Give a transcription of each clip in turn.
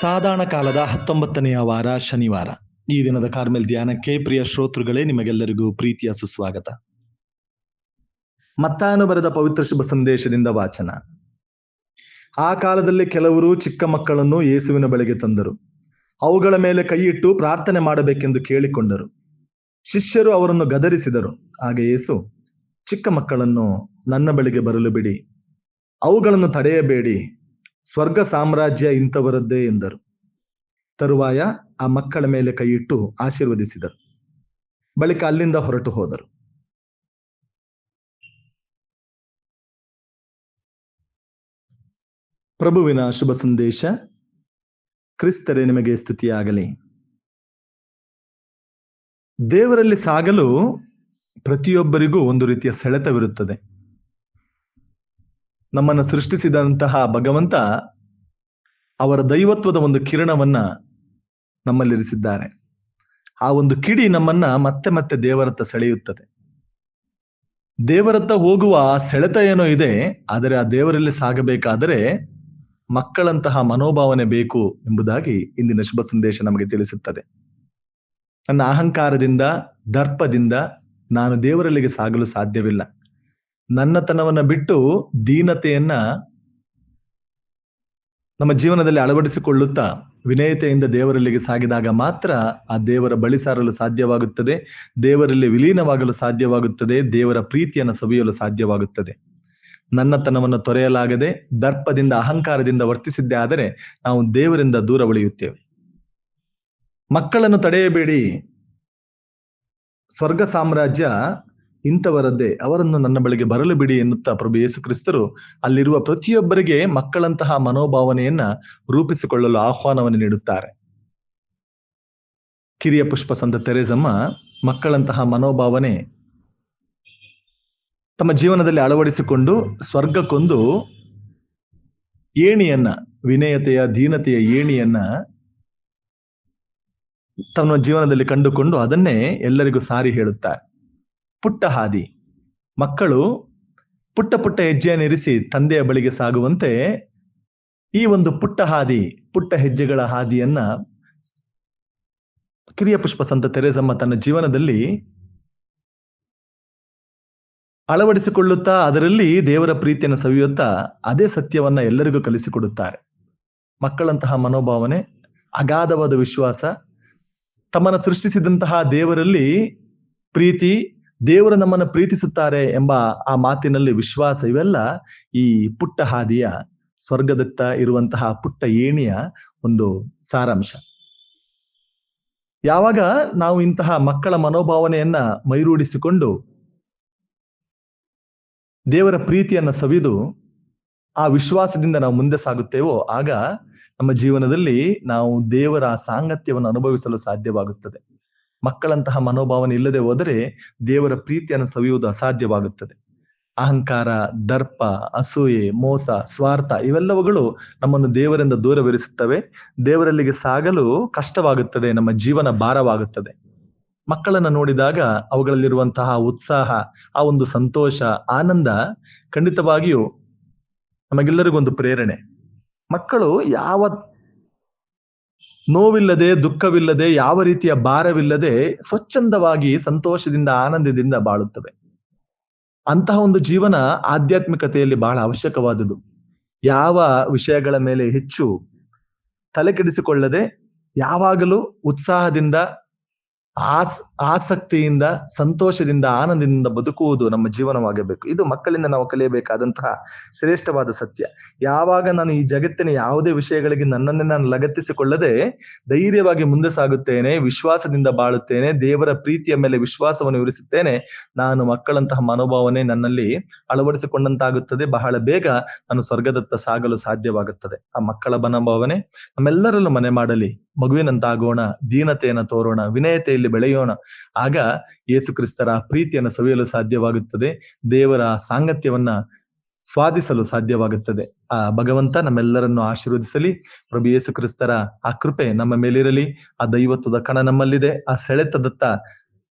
ಸಾಧಾರಣ ಕಾಲದ ಹತ್ತೊಂಬತ್ತನೆಯ ವಾರ ಶನಿವಾರ. ಈ ದಿನದ ಕಾರ್ಮೆಲ್ ಧ್ಯಾನಕ್ಕೆ ಪ್ರಿಯ ಶ್ರೋತೃಗಳೇ, ನಿಮಗೆಲ್ಲರಿಗೂ ಪ್ರೀತಿಯ ಸುಸ್ವಾಗತ. ಮತ್ತಾನು ಬರೆದ ಪವಿತ್ರ ಶುಭ ಸಂದೇಶದಿಂದ ವಾಚನ. ಆ ಕಾಲದಲ್ಲಿ ಕೆಲವರು ಚಿಕ್ಕ ಮಕ್ಕಳನ್ನು ಯೇಸುವಿನ ಬಳಿಗೆ ತಂದರು. ಅವುಗಳ ಮೇಲೆ ಕೈಯಿಟ್ಟು ಪ್ರಾರ್ಥನೆ ಮಾಡಬೇಕೆಂದು ಕೇಳಿಕೊಂಡರು. ಶಿಷ್ಯರು ಅವರನ್ನು ಗದರಿಸಿದರು. ಆಗ ಯೇಸು, ಚಿಕ್ಕ ಮಕ್ಕಳನ್ನು ನನ್ನ ಬಳಿಗೆ ಬರಲು ಬಿಡಿ. ಅವುಗಳನ್ನು ತಡೆಯಬೇಡಿ. ಸ್ವರ್ಗ ಸಾಮ್ರಾಜ್ಯ ಇಂಥವರದ್ದೇ ಎಂದರು. ತರುವಾಯ ಆ ಮಕ್ಕಳ ಮೇಲೆ ಕೈಯಿಟ್ಟು ಆಶೀರ್ವದಿಸಿದರು. ಬಳಿಕ ಅಲ್ಲಿಂದ ಹೊರಟು ಹೋದರು. ಪ್ರಭುವಿನ ಶುಭ ಸಂದೇಶ, ಕ್ರಿಸ್ತರೇ ನಿಮಗೆ ಸ್ತುತಿಯಾಗಲಿ. ದೇವರಲ್ಲಿ ಸಾಗಲು ಪ್ರತಿಯೊಬ್ಬರಿಗೂ ಒಂದು ರೀತಿಯ ಸೆಳೆತವಿರುತ್ತದೆ. ನಮ್ಮನ್ನು ಸೃಷ್ಟಿಸಿದಂತಹ ಭಗವಂತ ಅವರ ದೈವತ್ವದ ಒಂದು ಕಿರಣವನ್ನ ನಮ್ಮಲ್ಲಿರಿಸಿದ್ದಾರೆ. ಆ ಒಂದು ಕಿಡಿ ನಮ್ಮನ್ನ ಮತ್ತೆ ಮತ್ತೆ ದೇವರತ್ತ ಸೆಳೆಯುತ್ತದೆ. ದೇವರತ್ತ ಹೋಗುವ ಸೆಳೆತ ಏನೋ ಇದೆ, ಆದರೆ ಆ ದೇವರಲ್ಲಿ ಸಾಗಬೇಕಾದರೆ ಮಕ್ಕಳಂತಹ ಮನೋಭಾವನೆ ಬೇಕು ಎಂಬುದಾಗಿ ಇಂದಿನ ಶುಭ ಸಂದೇಶ ನಮಗೆ ತಿಳಿಸುತ್ತದೆ. ನನ್ನ ಅಹಂಕಾರದಿಂದ, ದರ್ಪದಿಂದ ನಾನು ದೇವರಲ್ಲಿಗೆ ಸಾಗಲು ಸಾಧ್ಯವಿಲ್ಲ. ನನ್ನತನವನ್ನ ಬಿಟ್ಟು ದೀನತೆಯನ್ನ ನಮ್ಮ ಜೀವನದಲ್ಲಿ ಅಳವಡಿಸಿಕೊಳ್ಳುತ್ತಾ ವಿನಯತೆಯಿಂದ ದೇವರಲ್ಲಿಗೆ ಸಾಗಿದಾಗ ಮಾತ್ರ ಆ ದೇವರ ಬಳಿ ಸಾರಲು ಸಾಧ್ಯವಾಗುತ್ತದೆ, ದೇವರಲ್ಲಿ ವಿಲೀನವಾಗಲು ಸಾಧ್ಯವಾಗುತ್ತದೆ, ದೇವರ ಪ್ರೀತಿಯನ್ನು ಸವಿಯಲು ಸಾಧ್ಯವಾಗುತ್ತದೆ. ನನ್ನತನವನ್ನು ತೊರೆಯಲಾಗದೆ, ದರ್ಪದಿಂದ ಅಹಂಕಾರದಿಂದ ವರ್ತಿಸಿದ್ದೇ ಆದರೆ ನಾವು ದೇವರಿಂದ ದೂರ ಉಳಿಯುತ್ತೇವೆ. ಮಕ್ಕಳನ್ನು ತಡೆಯಬೇಡಿ. ಸ್ವರ್ಗ ಸಾಮ್ರಾಜ್ಯ ಇಂಥವರದ್ದೇ. ಅವರನ್ನು ನನ್ನ ಬಳಿಗೆ ಬರಲು ಬಿಡಿ ಎನ್ನುತ್ತಾ ಪ್ರಭು ಯೇಸು ಕ್ರಿಸ್ತರು ಅಲ್ಲಿರುವ ಪ್ರತಿಯೊಬ್ಬರಿಗೆ ಮಕ್ಕಳಂತಹ ಮನೋಭಾವನೆಯನ್ನ ರೂಪಿಸಿಕೊಳ್ಳಲು ಆಹ್ವಾನವನ್ನು ನೀಡುತ್ತಾರೆ. ಕಿರಿಯ ಪುಷ್ಪ ಸಂತ ತೆರೆಸಮ್ಮ, ಮಕ್ಕಳಂತಹ ಮನೋಭಾವನೆ ತಮ್ಮ ಜೀವನದಲ್ಲಿ ಅಳವಡಿಸಿಕೊಂಡು ಸ್ವರ್ಗಕ್ಕೊಂದು ಏಣಿಯನ್ನ, ವಿನಯತೆಯ, ದೀನತೆಯ ಏಣಿಯನ್ನ ತಮ್ಮ ಜೀವನದಲ್ಲಿ ಕಂಡುಕೊಂಡು ಅದನ್ನೇ ಎಲ್ಲರಿಗೂ ಸಾರಿ ಹೇಳುತ್ತಾರೆ. ಪುಟ್ಟ ಹಾದಿ. ಮಕ್ಕಳು ಪುಟ್ಟ ಪುಟ್ಟ ಹೆಜ್ಜೆಯನ್ನಿರಿಸಿ ತಂದೆಯ ಬಳಿಗೆ ಸಾಗುವಂತೆ ಈ ಒಂದು ಪುಟ್ಟ ಹಾದಿ, ಪುಟ್ಟ ಹೆಜ್ಜೆಗಳ ಹಾದಿಯನ್ನ ಕಿರಿಯ ಪುಷ್ಪ ಸಂತ ತೆರೆಸಮ್ಮ ತನ್ನ ಜೀವನದಲ್ಲಿ ಅಳವಡಿಸಿಕೊಳ್ಳುತ್ತಾ ಅದರಲ್ಲಿ ದೇವರ ಪ್ರೀತಿಯನ್ನು ಸವಿಯುತ್ತಾ ಅದೇ ಸತ್ಯವನ್ನ ಎಲ್ಲರಿಗೂ ಕಲಿಸಿಕೊಡುತ್ತಾರೆ. ಮಕ್ಕಳಂತಹ ಮನೋಭಾವನೆ, ಅಗಾಧವಾದ ವಿಶ್ವಾಸ, ತಮ್ಮನ್ನು ಸೃಷ್ಟಿಸಿದಂತಹ ದೇವರಲ್ಲಿ ಪ್ರೀತಿ ದೇವರು ನಮ್ಮನ್ನು ಪ್ರೀತಿಸುತ್ತಾರೆ ಎಂಬ ಆ ಮಾತಿನಲ್ಲಿ ವಿಶ್ವಾಸ, ಇವೆಲ್ಲ ಈ ಪುಟ್ಟ ಹಾದಿಯ, ಸ್ವರ್ಗದತ್ತ ಇರುವಂತಹ ಪುಟ್ಟ ಏಣಿಯ ಒಂದು ಸಾರಾಂಶ. ಯಾವಾಗ ನಾವು ಇಂತಹ ಮಕ್ಕಳ ಮನೋಭಾವನೆಯನ್ನ ಮೈರೂಡಿಸಿಕೊಂಡು ದೇವರ ಪ್ರೀತಿಯನ್ನ ಸವಿದು ಆ ವಿಶ್ವಾಸದಿಂದ ನಾವು ಮುಂದೆ ಸಾಗುತ್ತೇವೋ, ಆಗ ನಮ್ಮ ಜೀವನದಲ್ಲಿ ನಾವು ದೇವರ ಸಾಂಗತ್ಯವನ್ನು ಅನುಭವಿಸಲು ಸಾಧ್ಯವಾಗುತ್ತದೆ. ಮಕ್ಕಳಂತಹ ಮನೋಭಾವನೆ ಇಲ್ಲದೆ ಹೋದರೆ ದೇವರ ಪ್ರೀತಿಯನ್ನು ಸವಿಯುವುದು ಅಸಾಧ್ಯವಾಗುತ್ತದೆ. ಅಹಂಕಾರ, ದರ್ಪ, ಅಸೂಯೆ, ಮೋಸ, ಸ್ವಾರ್ಥ ಇವೆಲ್ಲವುಗಳು ನಮ್ಮನ್ನು ದೇವರಿಂದ ದೂರವಿರಿಸುತ್ತವೆ. ದೇವರಲ್ಲಿಗೆ ಸಾಗಲು ಕಷ್ಟವಾಗುತ್ತದೆ, ನಮ್ಮ ಜೀವನ ಭಾರವಾಗುತ್ತದೆ. ಮಕ್ಕಳನ್ನು ನೋಡಿದಾಗ ಅವುಗಳಲ್ಲಿರುವಂತಹ ಉತ್ಸಾಹ, ಆ ಒಂದು ಸಂತೋಷ, ಆನಂದ ಖಂಡಿತವಾಗಿಯೂ ನಮಗೆಲ್ಲರಿಗೂ ಒಂದು ಪ್ರೇರಣೆ. ಮಕ್ಕಳು ಯಾವ ನೋವಿಲ್ಲದೆ, ದುಃಖವಿಲ್ಲದೆ, ಯಾವ ರೀತಿಯ ಭಾರವಿಲ್ಲದೆ ಸ್ವಚ್ಛಂದವಾಗಿ ಸಂತೋಷದಿಂದ, ಆನಂದದಿಂದ ಬಾಳುತ್ತವೆ. ಅಂತಹ ಒಂದು ಜೀವನ ಆಧ್ಯಾತ್ಮಿಕತೆಯಲ್ಲಿ ಬಹಳ ಅವಶ್ಯಕವಾದುದು. ಯಾವ ವಿಷಯಗಳ ಮೇಲೆ ಹೆಚ್ಚು ತಲೆಕೆಡಿಸಿಕೊಳ್ಳದೆ, ಯಾವಾಗಲೂ ಉತ್ಸಾಹದಿಂದ, ಆಸ್ ಆಸಕ್ತಿಯಿಂದ, ಸಂತೋಷದಿಂದ, ಆನಂದದಿಂದ ಬದುಕುವುದು ನಮ್ಮ ಜೀವನವಾಗಬೇಕು ಇದು ಮಕ್ಕಳಿಂದ ನಾವು ಕಲಿಯಬೇಕಾದಂತಹ ಶ್ರೇಷ್ಠವಾದ ಸತ್ಯ. ಯಾವಾಗ ನಾನು ಈ ಜಗತ್ತಿನ ಯಾವುದೇ ವಿಷಯಗಳಿಗೆ ನನ್ನನ್ನೇ ನಾನು ಲಗತ್ತಿಸಿಕೊಳ್ಳದೆ ಧೈರ್ಯವಾಗಿ ಮುಂದೆ ಸಾಗುತ್ತೇನೆ, ವಿಶ್ವಾಸದಿಂದ ಬಾಳುತ್ತೇನೆ, ದೇವರ ಪ್ರೀತಿಯ ಮೇಲೆ ವಿಶ್ವಾಸವನ್ನು ಇರಿಸುತ್ತೇನೆ, ನಾನು ಮಕ್ಕಳಂತಹ ಮನೋಭಾವನೆ ನನ್ನಲ್ಲಿ ಅಳವಡಿಸಿಕೊಂಡಂತಾಗುತ್ತದೆ. ಬಹಳ ಬೇಗ ನಾನು ಸ್ವರ್ಗದತ್ತ ಸಾಗಲು ಸಾಧ್ಯವಾಗುತ್ತದೆ. ಆ ಮಕ್ಕಳ ಮನೋಭಾವನೆ ನಮ್ಮೆಲ್ಲರಲ್ಲೂ ಮನೆ ಮಾಡಲಿ. ಮಗುವಿನಂತಾಗೋಣ, ದೀನತೆಯನ್ನು ತೋರೋಣ, ವಿನಯತೆಯಲ್ಲಿ ಬೆಳೆಯೋಣ ಆಗ ಯೇಸು ಕ್ರಿಸ್ತರ ಪ್ರೀತಿಯನ್ನು ಸವಿಯಲು ಸಾಧ್ಯವಾಗುತ್ತದೆ, ದೇವರ ಸಾಂಗತ್ಯವನ್ನ ಸ್ವಾದಿಸಲು ಸಾಧ್ಯವಾಗುತ್ತದೆ. ಆ ಭಗವಂತ ನಮ್ಮೆಲ್ಲರನ್ನು ಆಶೀರ್ವದಿಸಲಿ. ಪ್ರಭು ಯೇಸು ಕ್ರಿಸ್ತರ ಆ ಕೃಪೆ ನಮ್ಮ ಮೇಲಿರಲಿ, ಆ ದೈವತ್ವದ ಕಣ ನಮ್ಮಲ್ಲಿದೆ, ಆ ಸೆಳೆತದತ್ತ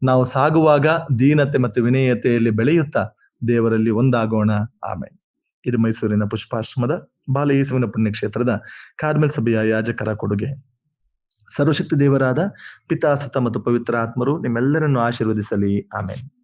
ನಾವು ಸಾಗುವಾಗ ದೀನತೆ ಮತ್ತು ವಿನಯತೆಯಲ್ಲಿ ಬೆಳೆಯುತ್ತಾ ದೇವರಲ್ಲಿ ಒಂದಾಗೋಣ. ಆಮೇಲೆ ಇದು ಮೈಸೂರಿನ ಪುಷ್ಪಾಶ್ರಮದ ಬಾಲಯೇಸುವಿನ ಪುಣ್ಯಕ್ಷೇತ್ರದ ಕಾರ್ಮೆಲ್ ಸಭೆಯ ಯಾಜಕರ ಕೊಡುಗೆ. ಸರ್ವಶಕ್ತಿ ದೇವರಾದ ಪಿತಾಸುತ ಮತ್ತು ಪವಿತ್ರ ಆತ್ಮರು ನಿಮ್ಮೆಲ್ಲರನ್ನು ಆಶೀರ್ವದಿಸಲಿ. ಆಮೇಲೆ